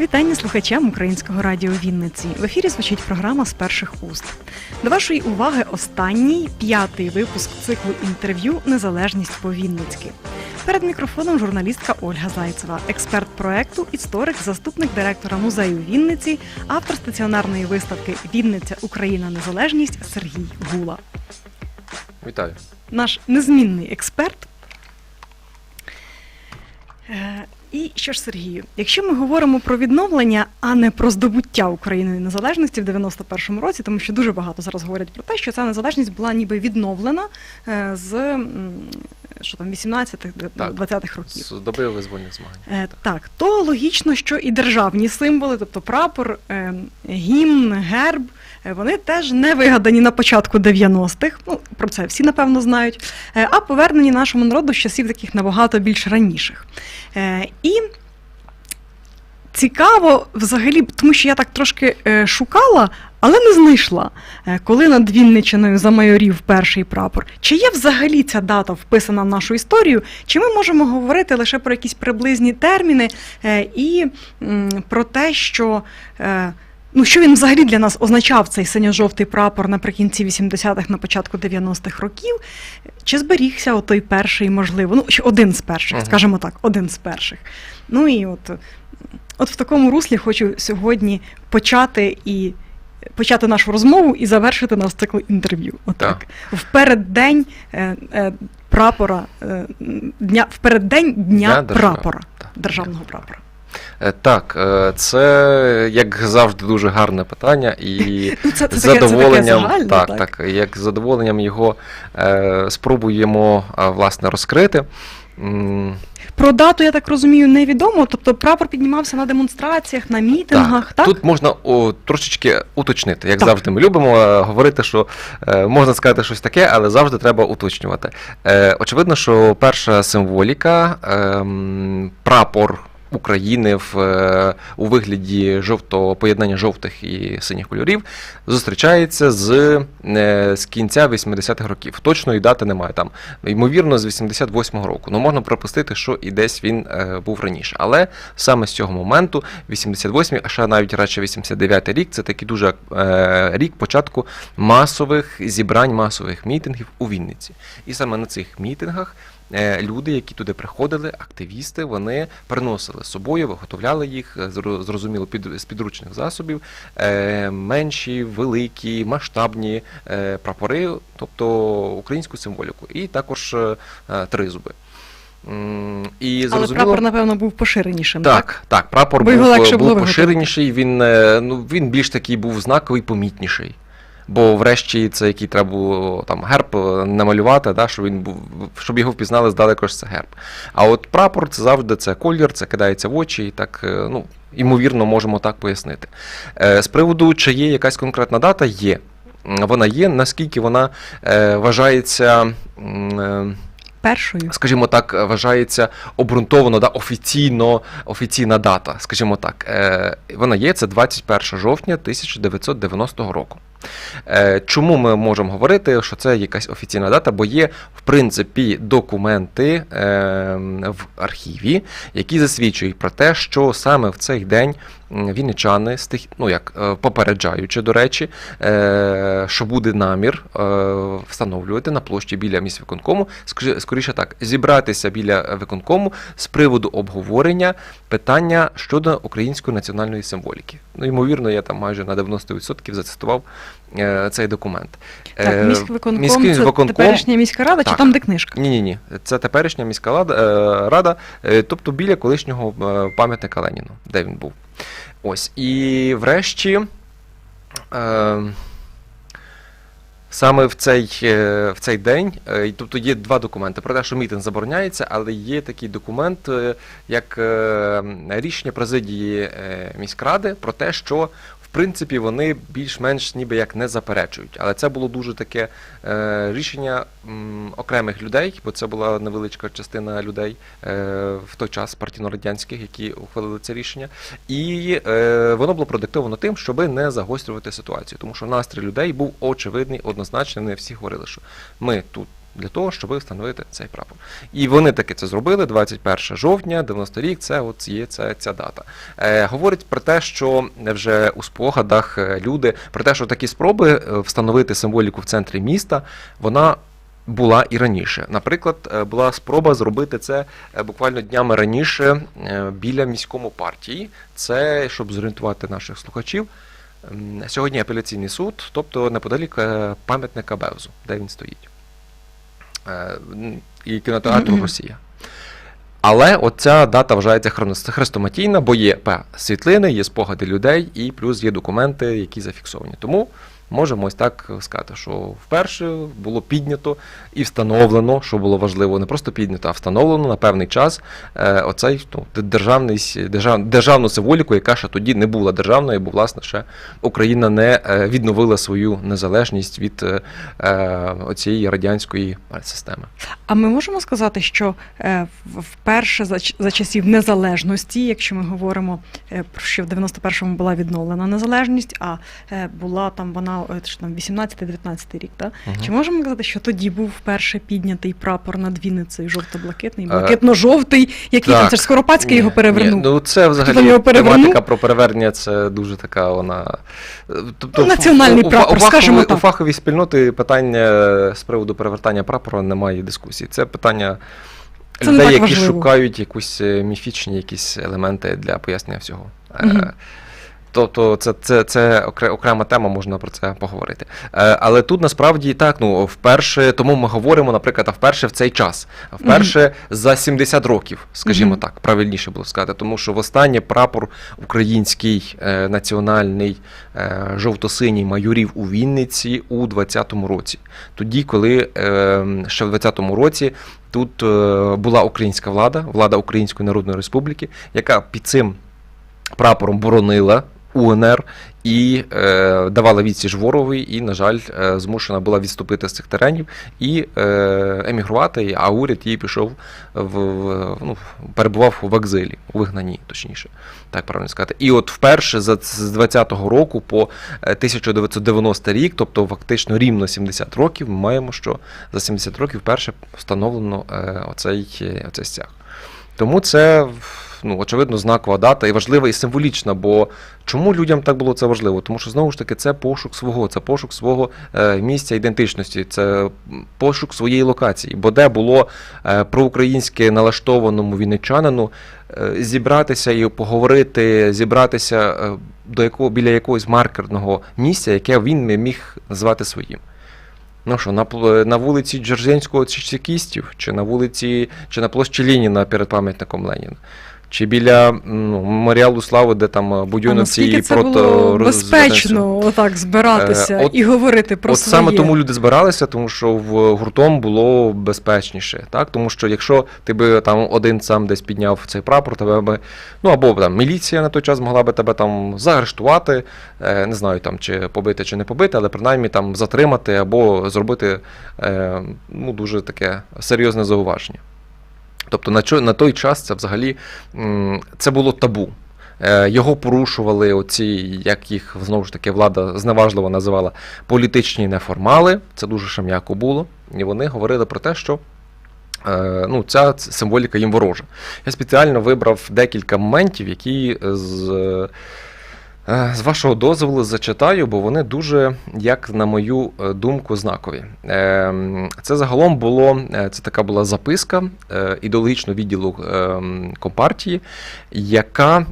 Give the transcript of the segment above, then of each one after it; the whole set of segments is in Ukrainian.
Вітання слухачам українського радіо Вінниці. В ефірі звучить програма з перших уст. До вашої уваги останній п'ятий випуск циклу інтерв'ю Незалежність по Вінницьки. Перед мікрофоном журналістка Ольга Зайцева, експерт проекту, історик, заступник директора музею Вінниці, автор стаціонарної виставки Вінниця Україна Незалежність Сергій Гула. Вітаю. Наш незмінний експерт. І що ж, Сергію, якщо ми говоримо про відновлення, а не про здобуття України незалежності в 91-му році, тому що дуже багато зараз говорять про те, що ця незалежність була ніби відновлена е, з що там 18-х, Так. 20-х років. З доби визвольних змагань. Е, Так, то логічно, що і державні символи, тобто прапор, е, гімн, герб, вони теж не вигадані на початку 90-х. Ну, про це всі напевно знають. е, А повернені нашому народу з часів таких набагато більш раніших. Е, І цікаво взагалі, тому що я так трошки е, шукала. Але не знайшла, Е, коли над Вінничиною замайорів перший прапор. Чи є взагалі ця дата вписана в нашу історію, чи ми можемо говорити лише про якісь приблизні терміни е, і про те, що. Ну, що він взагалі для нас означав цей синьо-жовтий прапор наприкінці 80-х, на початку 90-х років? Чи зберігся отой перший, можливо, ну, чи один з перших, скажімо так, один з перших. Ну і от, от в такому руслі хочу сьогодні почати і почати нашу розмову і завершити наш цикл інтерв'ю. Отак. В переддень е, е, прапора, е, дня, в переддень дня, Дня прапора, Так. державного прапора. Е, Так, е, це як завжди дуже гарне питання, і Ну, це, це, з таке, це таке загальне, так, так. так, як з задоволенням його е, спробуємо е, власне розкрити. Про дату, я так розумію, невідомо. Тобто прапор піднімався на демонстраціях, на мітингах, так? Тут можна о, трошечки уточнити. Як Так. завжди, ми любимо е, говорити, що е, можна сказати щось таке, але завжди треба уточнювати. Е, очевидно, що перша символіка, ем, прапор. України в е, у вигляді жовтого поєднання жовтих і синіх кольорів зустрічається з, е, з кінця 80-х років. Точної дати немає там. Ймовірно, з 88-го року. Ну можна припустити, що і десь він е, був раніше. Але саме з цього моменту, 88-й, а ще навіть радше 89-й рік, це такий дуже рік початку масових зібрань, масових мітингів у Вінниці. І саме на цих мітингах. Е, Люди, які туди приходили, активісти, вони приносили з собою, виготовляли їх, е, зрозуміло, під, з підручних засобів, е, менші, великі, масштабні прапори, тобто українську символіку, і також тризуби. І Але зрозуміло, прапор, напевно, був поширенішим, так? так, так, прапор Бо був, був поширеніший, він, ну, він більш такий був знаковий, помітніший. Бо врешті це який треба було там герб е, намалювати, да, щоб він був, щоб його впізнали здалеку, що це герб. А от прапор це завжди це колір, це кидається в очі, і так, е, ну, ймовірно, можемо так пояснити. Е, З приводу, чи є якась конкретна дата, є. Вона є, наскільки вона вважається. Першою. скажімо так, вважається обґрунтовано, да, офіційно, офіційна дата, скажімо так. Вона є, це 21 жовтня 1990 року. Е, чому ми можемо говорити, що це якась офіційна дата? Бо є, в принципі, документи е, в архіві, які засвідчують про те, що саме в цей день вінничани, ну як е, попереджаючи, до речі, що буде намір встановлювати на площі біля міськвиконкому, скорі- скоріше так, зібратися біля виконкому з приводу обговорення питання щодо української національної символіки. Ну, ймовірно, я там майже на 90% зацитував цей документ. Так, міськвиконком, міський це виконком- теперішня міська рада, чи Так. там де книжка? ні, ні, ні. Це теперішня міська рада, е, рада е, тобто біля колишнього е, пам'ятника Леніну, де він був. Ось. І врешті. Е, Саме в цей, е, в цей день, е, і тобто є два документи про те, що мітинг забороняється, але є такий документ, е, як е, рішення президії е, міськради про те, що принципі, вони більш-менш ніби як не заперечують. Але це було дуже таке е, рішення м, окремих людей, бо це була невеличка частина людей е, в той час партійно-радянських, які ухвалили це рішення. І е, воно було продиктовано тим, щоб не загострювати ситуацію, тому що настрій людей був очевидний, однозначний. Вони всі говорили, що ми тут. Для того, щоб встановити цей прапор. І вони таки це зробили 21 жовтня, 90 рік, це от є ця, ця дата. Е, говорить про те, що вже у спогадах е, люди, про те, що такі спроби е, встановити символіку в центрі міста, вона була і раніше. Наприклад, е, була спроба зробити це буквально днями раніше біля міському партії. Це щоб зорієнтувати наших слухачів. Сьогодні апеляційний суд, тобто неподалік пам'ятника Бевзу, де він стоїть. Е, І кінотеатру. Росія. Але оця дата вважається хрестоматійна, бо є світлини, є спогади людей і плюс є документи, які зафіксовані. Тому можемо ось так сказати, що вперше було піднято і встановлено, що було важливо, не просто піднято, а встановлено на певний час е, оцей ну, державний, держав, державну символіку, яка ще тоді не була державною, бо власне ще Україна не е, відновила свою незалежність від е, оцієї радянської системи. А ми можемо сказати, що вперше за, часів незалежності, якщо ми говоримо, що в 91-му була відновлена незалежність, а була там вона е, що там 18-19 рік, так? Мгм. Чи можемо казати, що тоді був вперше піднятий прапор над Вінницею жовто-блакитний, Е, блакитно-жовтий, який там це ж Скоропадський його Ні, перевернув. Ні, ну це взагалі його тематика про перевернення це дуже така вона. е, Тобто, Ну, національний у- у- прапор, у, скажімо так. У фаховій спільноти питання з приводу перевертання прапора немає дискусії. Це питання Це людей, які важливо. шукають якусь міфічні якісь елементи для пояснення всього. Мгм. Тобто це, це, це окрема тема, можна про це поговорити. Е, але тут насправді так, ну вперше, тому ми говоримо, наприклад, а вперше в цей час, вперше за 70 років, скажімо Мгм. так, правильніше було сказати, тому що востаннє прапор український е, національний е, жовто-синій майорів у Вінниці у 20-му році. Тоді, коли е, ще в 20-му році тут була українська влада, влада Української Народної Республіки, яка під цим прапором боронила УНР і е, давала відсіч ворогові, і, на жаль, е, змушена була відступити з цих теренів і е, емігрувати, а уряд її пішов в, в ну, перебував в екзилі, у вигнанні, точніше, так правильно сказати. І от вперше за з 20-го року по е, 1990 рік, тобто фактично рівно 70 років, ми маємо, що за 70 років вперше встановлено е, оцей, е, оцей стяг. Тому це ну, очевидно знакова дата і важлива і символічна. Бо чому людям так було це важливо? Тому що знову ж таки це пошук свого, це пошук свого е, місця ідентичності, це пошук своєї локації. Бо де було е, проукраїнське налаштованому вінничанину е, зібратися і поговорити, зібратися до якого біля якогось маркерного місця, яке він не міг назвати своїм. Ну що, на, на вулиці Джерзенського чи чекістів, чи на вулиці, чи на площі Леніна перед пам'ятником Леніна, чи біля ну, меморіалу слави, де там е, будьоновці і прото безпечно отак збиратися Е, от- і говорити про От своє? саме тому люди збиралися, тому що в гуртом було безпечніше. Так? Тому що якщо ти би там один сам десь підняв цей прапор, тебе би, ну або там міліція на той час могла би тебе там заарештувати, е, не знаю там чи побити, чи не побити, але принаймні там затримати або зробити е, ну, дуже таке серйозне зауваження. Тобто на, на той час це взагалі це було табу. Е, Його порушували оці, як їх знову ж таки влада зневажливо називала, політичні неформали. Це дуже ще м'яко було. І вони говорили про те, що е, ну, ця символіка їм ворожа. Я спеціально вибрав декілька моментів, які з. Е, з вашого дозволу зачитаю, бо вони дуже, як на мою е, думку, знакові. Ем, Це загалом було е, це така була записка е, ідеологічного відділу Компартії, яка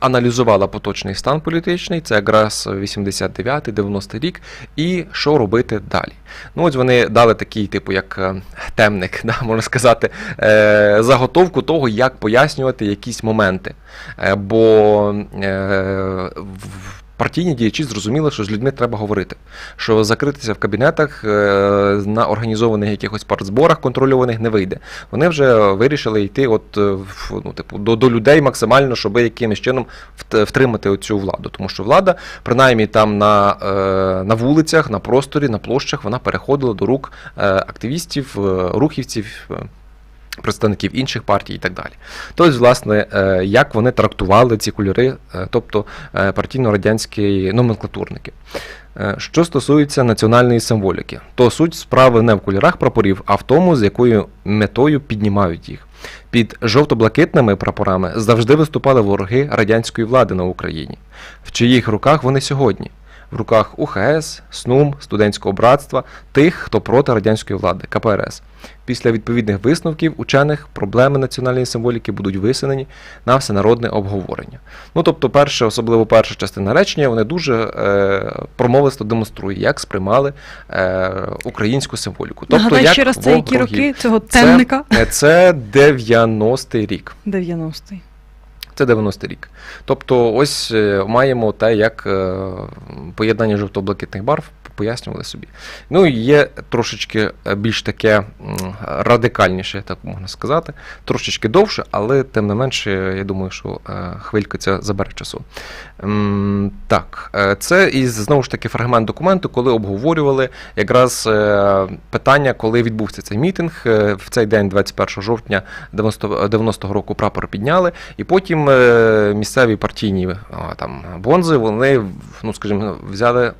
аналізувала поточний стан політичний, це якраз 89-90 рік, і що робити далі. Ну, ось вони дали такий, типу, як е, темник, да, можна сказати, е, заготовку того, як пояснювати якісь моменти. Е, Бо е, партійні діячі зрозуміли, що з людьми треба говорити, що закритися в кабінетах е, на організованих якихось партзборах контрольованих не вийде. Вони вже вирішили йти от, е, ну, типу, до, до людей максимально, щоб якимось чином втримати оцю владу. Тому що влада, принаймні там на, е, на вулицях, на просторі, на площах, вона переходила до рук активістів, рухівців. Представників інших партій і так далі. Тобто, власне, е, як вони трактували ці кольори, е, тобто е, партійно-радянські номенклатурники. Що стосується національної символіки, то суть справи не в кольорах прапорів, а в тому, з якою метою піднімають їх. Під жовто-блакитними прапорами завжди виступали вороги радянської влади на Україні. В чиїх руках вони сьогодні? В руках УХС, СНУМ, студентського братства, тих, хто проти радянської влади, КПРС. Після відповідних висновків учених проблеми національної символіки будуть висунені на всенародне обговорення. Ну тобто, перше, особливо перша частина речення, вони дуже е, промовисто демонструє, як сприймали е, українську символіку. Тобто, Нагадай як ще раз, це які роки цього темника? Е, Це 90-й рік. 90-й. Це 90-й рік. Тобто, ось е, маємо те, як е, поєднання жовто-блакитних барв пояснювали собі. Ну є трошечки е, більш таке радикальніше, так можна сказати, трошечки довше, але тим не менше, я думаю, що хвилька ця забере часу. Так, це і знову ж таки фрагмент документу, коли обговорювали якраз питання, коли відбувся цей мітинг. В цей день, 21 жовтня 90-го року, прапор підняли, і потім е, місцеві партійні там бонзи, вони, ну скажімо, взяли.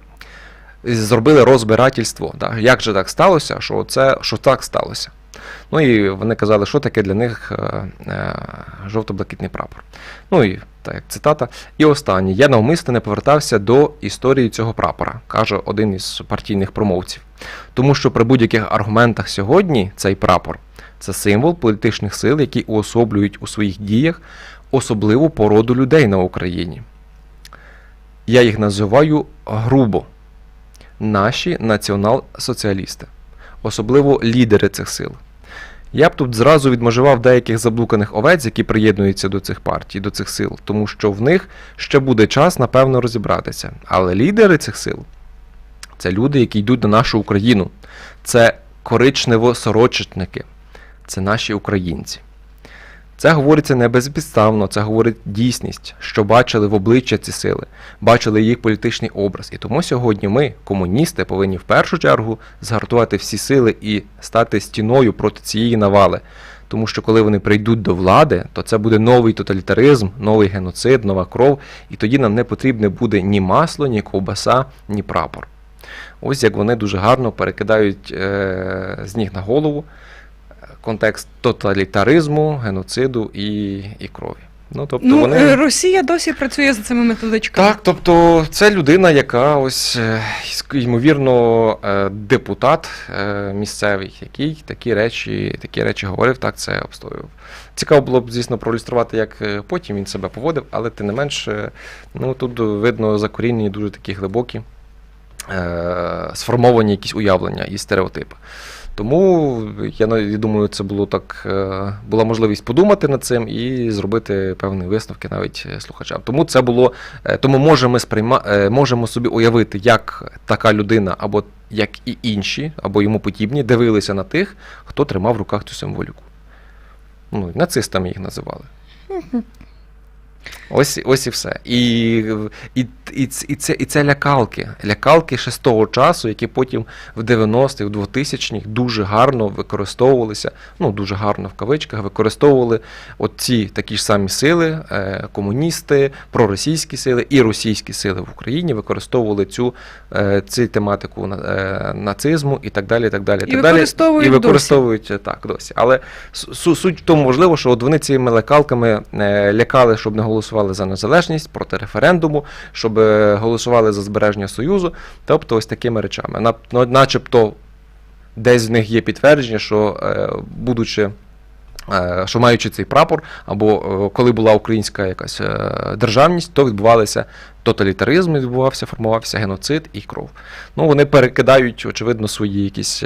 Зробили розбирательство. Да? Як же так сталося, що, це, що так сталося? Ну і вони казали, що таке для них е, е, жовто-блакитний прапор. Ну і так, цитата. І останнє. Я навмисно не повертався до історії цього прапора, каже один із партійних промовців. Тому що при будь-яких аргументах сьогодні цей прапор це символ політичних сил, які уособлюють у своїх діях особливу породу людей на Україні. Я їх називаю грубо наші націонал-соціалісти, особливо лідери цих сил. Я б тут зразу відмежував деяких заблуканих овець, які приєднуються до цих партій, до цих сил, тому що в них ще буде час, напевно, розібратися. Але лідери цих сил це люди, які йдуть на нашу Україну. Це коричнево-сорочечники, це наші українці. Це говориться не безпідставно, це говорить дійсність, що бачили в обличчя ці сили, бачили їх політичний образ. І тому сьогодні ми, комуністи, повинні в першу чергу згартувати всі сили і стати стіною проти цієї навали. Тому що коли вони прийдуть до влади, то це буде новий тоталітаризм, новий геноцид, нова кров, і тоді нам не потрібне буде ні масло, ні ковбаса, ні прапор. Ось як вони дуже гарно перекидають е, з ніг на голову контекст тоталітаризму, геноциду і, і крові. Ну, тобто Ну, вони... е, Росія досі працює за цими методичками. Так, тобто це людина, яка ось е, ймовірно е, депутат місцевий, який такі речі, такі речі говорив, так це обстоював. Цікаво було б, звісно, проілюструвати, як потім він себе поводив, але тим не менш, ну тут видно закорінені дуже такі глибокі, сформовані якісь уявлення і стереотипи. Тому я думаю, це було так, е, була можливість подумати над цим і зробити певні висновки навіть е, слухачам. Тому це було, е, тому можемо сприйма, е, можемо собі уявити, як така людина, або як і інші, або йому подібні, дивилися на тих, хто тримав в руках цю символіку. Ну, нацистами їх називали. Ось, ось і все. І, і, і, і, це, і це лякалки. Лякалки ще з того часу, які потім в 90-х, в 2000-х дуже гарно використовувалися, ну дуже гарно в кавичках, використовували от ці такі ж самі сили, е, комуністи, проросійські сили і російські сили в Україні використовували цю, е, цю тематику е, нацизму і так далі. І так далі, І так далі. і досі. використовують е, так досі. Але суть в тому можливо, що от вони цими лекалками е, лякали, щоб не голосували за незалежність проти референдуму, щоб е, голосували за збереження союзу, тобто ось такими речами. Ну, Начебто десь в них є підтвердження, що е, будучи. е, Що маючи цей прапор, або коли була українська якась державність, то відбувалися тоталітаризм, відбувався, формувався геноцид і кров. Ну, вони перекидають, очевидно, свої якісь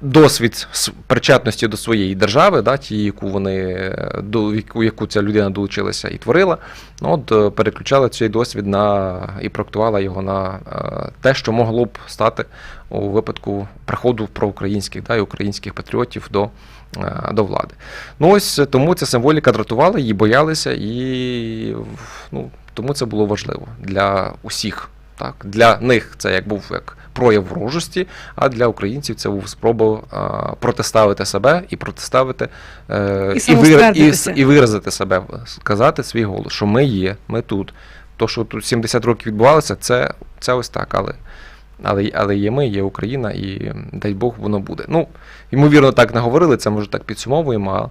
досвід причетності до своєї держави, да, ті, яку вони е, до яку, яку ця людина долучилася і творила, ну, от е, переключали цей досвід на і проектувала його на е, те, що могло б стати у випадку приходу проукраїнських да, і українських патріотів до, до влади. Ну ось тому ця символіка дратувала, її боялися, і ну, тому це було важливо для усіх. Так, для них це як був як прояв ворожості, а для українців це був спроба протиставити себе і протиставити е, І і, вира- і, і виразити себе, сказати свій голос, що ми є, ми тут. То, що тут 70 років відбувалося, це, це ось так, але, але, але є ми, є Україна, і дай Бог воно буде. Ну, ймовірно, так не говорили, це може так підсумовуємо.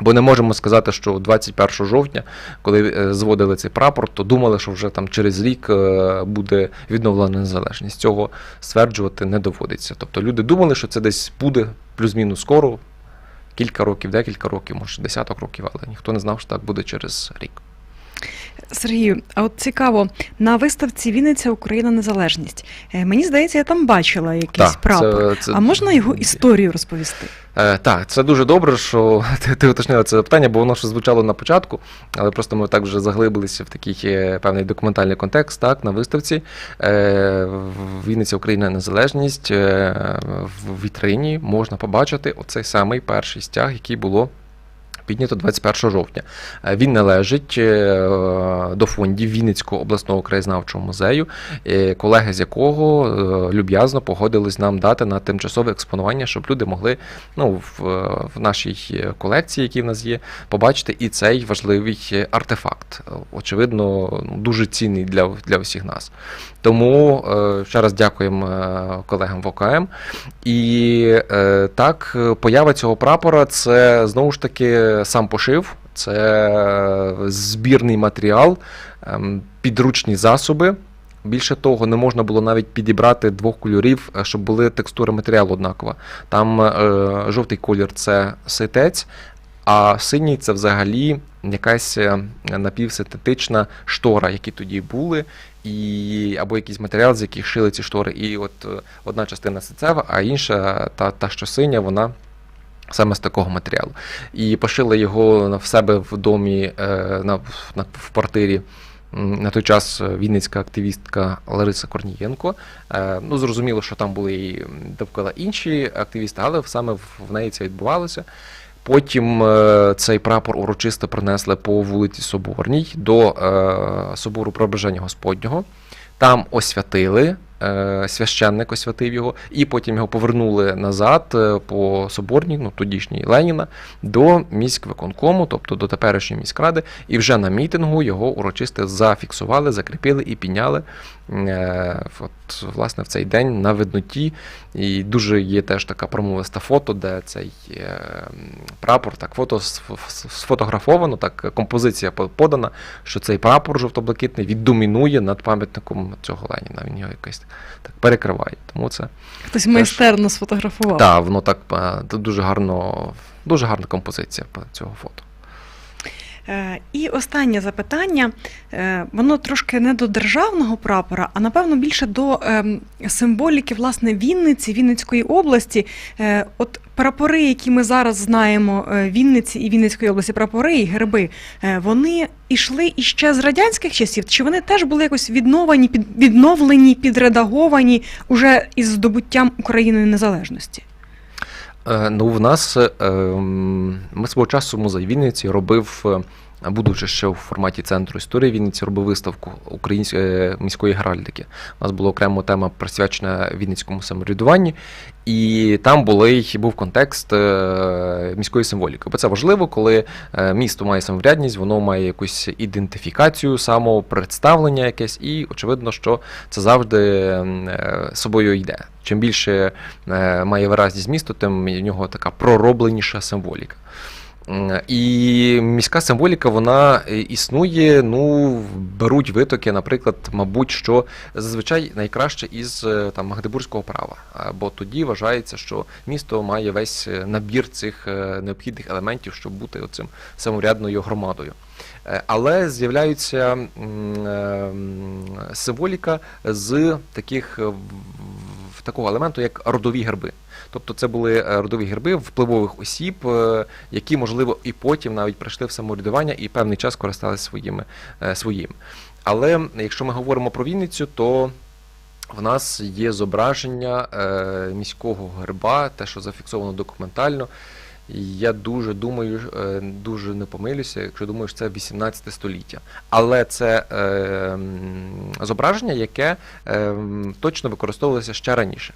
Бо не можемо сказати, що 21 жовтня, коли е, зводили цей прапор, то думали, що вже там через рік е, буде відновлена незалежність. Цього стверджувати не доводиться. Тобто люди думали, що це десь буде плюс-мінус скоро, кілька років, декілька років, може десяток років, але ніхто не знав, що так буде через рік. Сергію, а от цікаво, на виставці Вінниця Україна Незалежність. Е, Мені здається, я там бачила якийсь прапор. це- це- А можна його історію розповісти? Е, так, це дуже добре, що ти, ти уточнила це питання, бо воно ще звучало на початку, але просто ми так вже заглибилися в такий е, певний документальний контекст, так, на виставці. Е, Вінниця Україна Незалежність е, в вітрині можна побачити оцей самий перший стяг, який було. Піднято 21 жовтня. Е, Він належить е, до фондів Вінницького обласного краєзнавчого музею, е, колеги з якого люб'язно погодились нам дати на тимчасове експонування, щоб люди могли ну, в, в нашій колекції, які в нас є, побачити і цей важливий артефакт. Очевидно, ну, дуже цінний для, для всіх нас. Тому е, ще раз дякуємо е, колегам в ОКМ. І е, так, поява цього прапора це знову ж таки сам пошив, це збірний матеріал, ем, підручні засоби. Більше того, не можна було навіть підібрати двох кольорів, щоб були текстури матеріалу однакова. Там жовтий колір це ситець, а синій це взагалі якась е, напівсинтетична штора, які тоді були, і, або якийсь матеріал, з яких шили ці штори. І от е, одна частина ситцева, а інша, та, та що синя, вона. Саме з такого матеріалу. І пошили його в себе в домі е, на, на, в квартирі на той час вінницька активістка Лариса Корнієнко. Ну, зрозуміло, що там були і довкола інші активісти, але саме в неї це відбувалося. Потім е, цей прапор урочисто принесли по вулиці Соборній до е, собору Пробеження Господнього. Там освятили, священник освятив його, і потім його повернули назад е, по Соборній, ну тодішній Леніна, до міськвиконкому, тобто до теперішньої міськради, і вже на мітингу його урочисто зафіксували, закріпили і підняли е, от, власне в цей день на видноті. І дуже є теж така промовиста фото, де цей е, прапор, так фото сф- сф- сфотографовано, так композиція подана, що цей прапор жовто-блакитний віддомінує над пам'ятником цього Леніна. Він його якось так перекриває. Тому це Хтось майстерно сфотографував. так, воно так е, дуже гарно, дуже гарна композиція цього фото. Е, І останнє запитання. Е, Воно трошки не до державного прапора, а напевно більше до ем, символіки власне Вінниці, Вінницької області. Е, От прапори, які ми зараз знаємо, Вінниці і Вінницької області, прапори і герби, вони йшли іще з радянських часів, чи вони теж були якось відновлені, підредаговані уже із здобуттям Україною незалежності? Е, Ну, в нас е, ем, ми свого часу музей Вінниці робив, е, будучи ще у форматі центру історії Вінниці, робив виставку української міської геральдики. У нас була окрема тема присвячена Вінницькому самоврядуванню, і там були, був контекст е, міської символіки. Бо це важливо, коли е, місто має самоврядність, воно має якусь ідентифікацію, самопредставлення якесь, і очевидно, що це завжди е, собою йде. Чим більше е, має виразність місто, тим в нього така проробленіша символіка. І міська символіка вона е, існує, ну, беруть витоки, наприклад, мабуть, що зазвичай найкраще із е, там, Магдебурзького права. Бо тоді вважається, що місто має весь е, набір цих необхідних елементів, щоб бути оцим самоврядною громадою. Але з'являється символіка з таких такого елементу, як родові герби. Тобто це були е, родові герби впливових осіб, е, які, можливо, і потім навіть прийшли в самоврядування і певний час користалися своїми, е, своїм. Але якщо ми говоримо про Вінницю, то в нас є зображення міського герба, те, що зафіксовано документально. Я дуже думаю, дуже не помилюся, якщо думаю, що це 18 століття. Але це е, зображення, яке е, точно використовувалося ще раніше.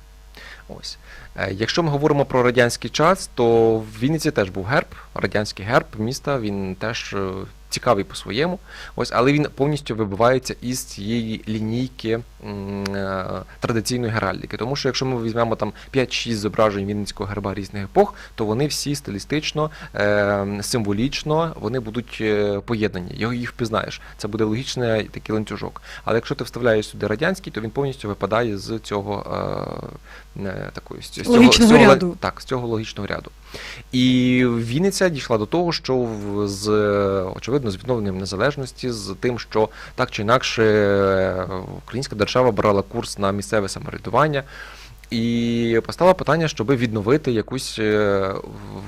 Ось. Е, Якщо ми говоримо про радянський час, то в Вінниці теж був герб, радянський герб міста, він теж е, цікавий по-своєму. Ось, але він повністю вибивається із цієї лінійки м, е, традиційної геральдики. Тому що якщо ми візьмемо там 5-6 зображень Вінницького герба різних епох, то вони всі стилістично, е, символічно вони будуть е, поєднані. Його їх впізнаєш. Це буде логічний такий ланцюжок. Але якщо ти вставляєш сюди радянський, то він повністю випадає з цього е, такої з цього- з цього. Так, з цього логічного ряду. І Вінниця дійшла до того, що з очевидно з відновленням незалежності, з тим, що так чи інакше е, українська держава брала курс на місцеве самоврядування. І постало питання, щоб відновити якусь е,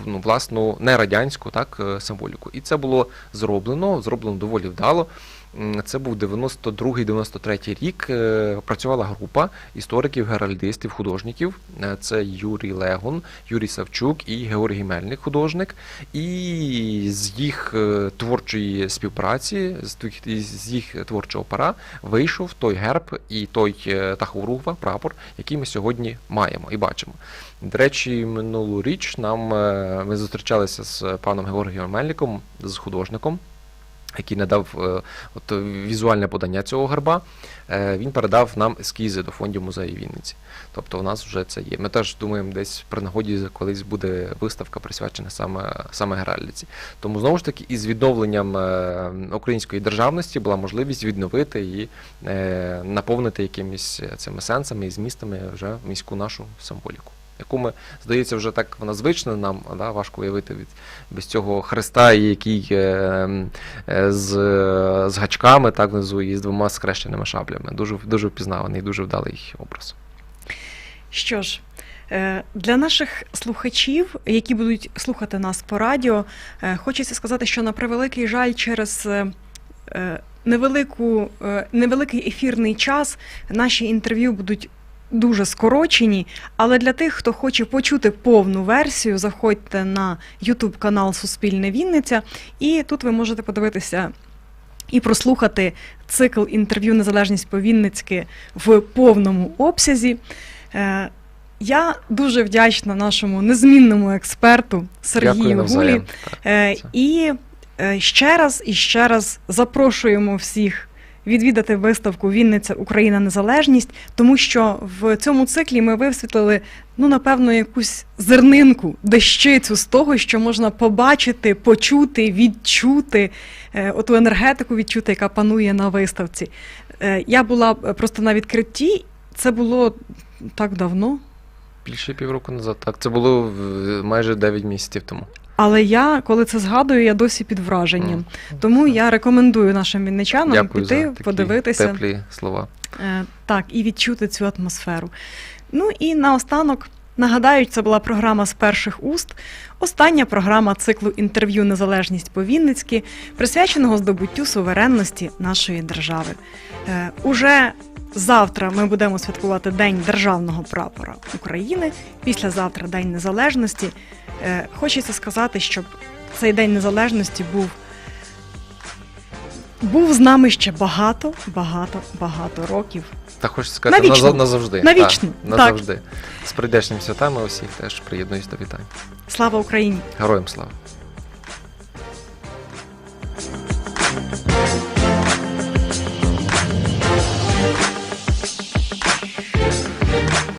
ну, власну нерадянську так, е, символіку. І це було зроблено, зроблено доволі вдало. Це був 92-93 рік. Е, Працювала група істориків, геральдистів, художників. Е, Це Юрій Легун, Юрій Савчук і Георгій Мельник, художник. І з їх е, творчої співпраці, з їх творчого пара вийшов той герб і той та хауругва, прапор, який ми сьогодні маємо і бачимо. До речі, минулу річ нам ми зустрічалися з паном Георгієм Мельником, з художником. Який надав е, от, е, візуальне подання цього герба, е, він передав нам ескізи до фондів музею Вінниці. Тобто у нас вже це є. Ми теж думаємо, десь при нагоді колись буде виставка присвячена саме, саме Геральдиці. Тому знову ж таки, із відновленням української державності була можливість відновити і наповнити якимись цими сенсами і змістами вже міську нашу символіку. Яку ми, здається, вже так вона звична нам, да, важко уявити від без цього хреста, який е, е, з, з гачками так внизу і з двома скрещеними шаблями. Дуже дуже впізнаваний, дуже вдалий образ. Що ж, е, для наших слухачів, які будуть слухати нас по радіо, е, хочеться сказати, що на превеликий жаль, через е, невелику, невеликий ефірний час наші інтерв'ю будуть. Дуже скорочені, але для тих, хто хоче почути повну версію, заходьте на YouTube канал Суспільне Вінниця, і тут ви можете подивитися і прослухати цикл інтерв'ю Незалежність по Вінницьки в повному обсязі. Е, Я дуже вдячна нашому незмінному експерту Дякую Сергію Гулі. Так, Е. І е, ще раз і ще раз запрошуємо всіх відвідати виставку Вінниця Україна Незалежність, тому що в цьому циклі ми висвітлили ну напевно якусь зернинку, дещицю з того, що можна побачити, почути, відчути е, оту енергетику відчути, яка панує на виставці. Е, Я була просто на відкритті. Це було так давно. Більше півроку назад. Так, це було майже 9 місяців тому. Але я, коли це згадую, я досі під враженням. Тому я рекомендую нашим вінничанам Дякую піти, за такі подивитися теплі слова. е, так, і відчути цю атмосферу. Ну і наостанок. Нагадаю, це була програма з перших уст, остання програма циклу інтерв'ю Незалежність по Вінницьки, присвяченого здобуттю суверенності нашої держави. Е, уже завтра ми будемо святкувати День державного прапора України. Післязавтра День Незалежності. Е, хочеться сказати, щоб цей День Незалежності був. Був з нами ще багато, багато, багато років. Та хочеться сказати Навічну. назавжди. Навічну. Так, назавжди. Так. З прийдешнім святами усіх теж приєднуюсь до вітань. Слава Україні! Героям слава!